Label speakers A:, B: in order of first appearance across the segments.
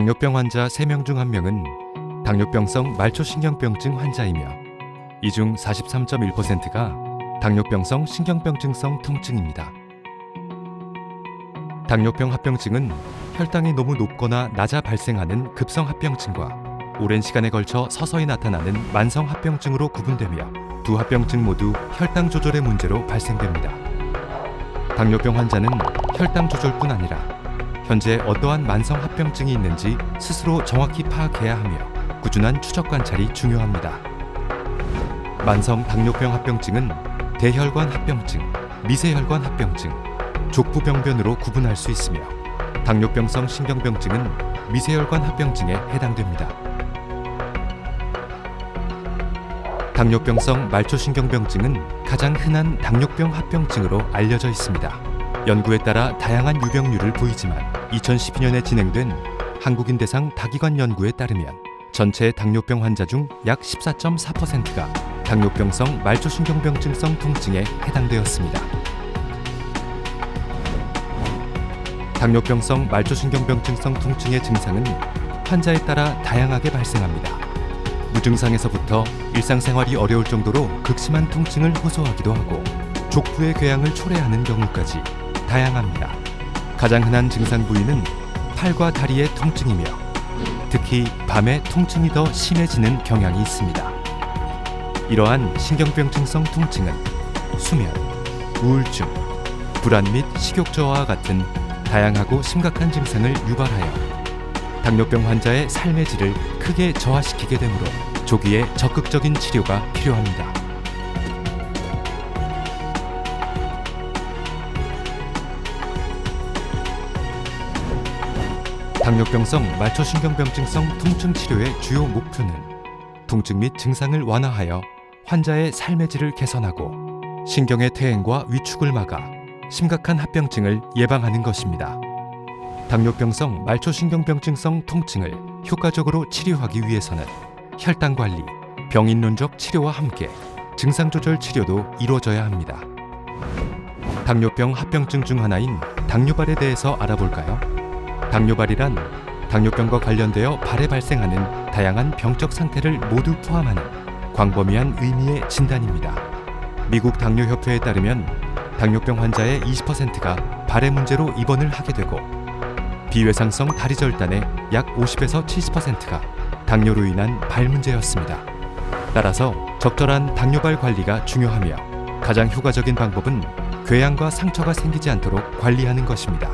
A: 당뇨병 환자 3명 중 1명은 당뇨병성 말초신경병증 환자이며 이 중 43.1%가 당뇨병성 신경병증성 통증입니다. 당뇨병 합병증은 혈당이 너무 높거나 낮아 발생하는 급성 합병증과 오랜 시간에 걸쳐 서서히 나타나는 만성 합병증으로 구분되며 두 합병증 모두 혈당 조절의 문제로 발생됩니다. 당뇨병 환자는 혈당 조절뿐 아니라 현재 어떠한 만성 합병증이 있는지 스스로 정확히 파악해야 하며 꾸준한 추적 관찰이 중요합니다. 만성 당뇨병 합병증은 대혈관 합병증, 미세혈관 합병증, 족부병변으로 구분할 수 있으며 당뇨병성 신경병증은 미세혈관 합병증에 해당됩니다. 당뇨병성 말초신경병증은 가장 흔한 당뇨병 합병증으로 알려져 있습니다. 연구에 따라 다양한 유병률을 보이지만 2012년에 진행된 한국인 대상 다기관 연구에 따르면 전체 당뇨병 환자 중 약 14.4%가 당뇨병성 말초신경병증성 통증에 해당되었습니다. 당뇨병성 말초신경병증성 통증의 증상은 환자에 따라 다양하게 발생합니다. 무증상에서부터 일상생활이 어려울 정도로 극심한 통증을 호소하기도 하고 족부의 궤양을 초래하는 경우까지 다양합니다. 가장 흔한 증상 부위는 팔과 다리의 통증이며 특히 밤에 통증이 더 심해지는 경향이 있습니다. 이러한 신경병증성 통증은 수면, 우울증, 불안 및 식욕 저하와 같은 다양하고 심각한 증상을 유발하여 당뇨병 환자의 삶의 질을 크게 저하시키게 되므로 조기에 적극적인 치료가 필요합니다. 당뇨병성 말초신경병증성 통증 치료의 주요 목표는 통증 및 증상을 완화하여 환자의 삶의 질을 개선하고 신경의 퇴행과 위축을 막아 심각한 합병증을 예방하는 것입니다. 당뇨병성 말초신경병증성 통증을 효과적으로 치료하기 위해서는 혈당 관리, 병인론적 치료와 함께 증상 조절 치료도 이루어져야 합니다. 당뇨병 합병증 중 하나인 당뇨발에 대해서 알아볼까요? 당뇨발이란 당뇨병과 관련되어 발에 발생하는 다양한 병적 상태를 모두 포함하는 광범위한 의미의 진단입니다. 미국 당뇨협회에 따르면 당뇨병 환자의 20%가 발의 문제로 입원을 하게 되고 비외상성 다리 절단의 약 50에서 70%가 당뇨로 인한 발 문제였습니다. 따라서 적절한 당뇨발 관리가 중요하며 가장 효과적인 방법은 궤양과 상처가 생기지 않도록 관리하는 것입니다.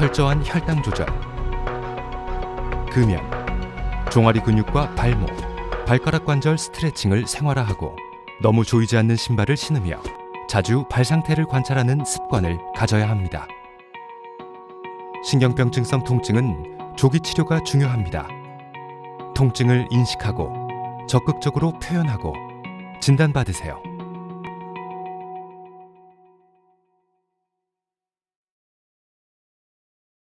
A: 철저한 혈당 조절, 금연, 종아리 근육과 발목, 발가락 관절 스트레칭을 생활화하고 너무 조이지 않는 신발을 신으며 자주 발 상태를 관찰하는 습관을 가져야 합니다. 신경병증성 통증은 조기 치료가 중요합니다. 통증을 인식하고 적극적으로 표현하고 진단받으세요.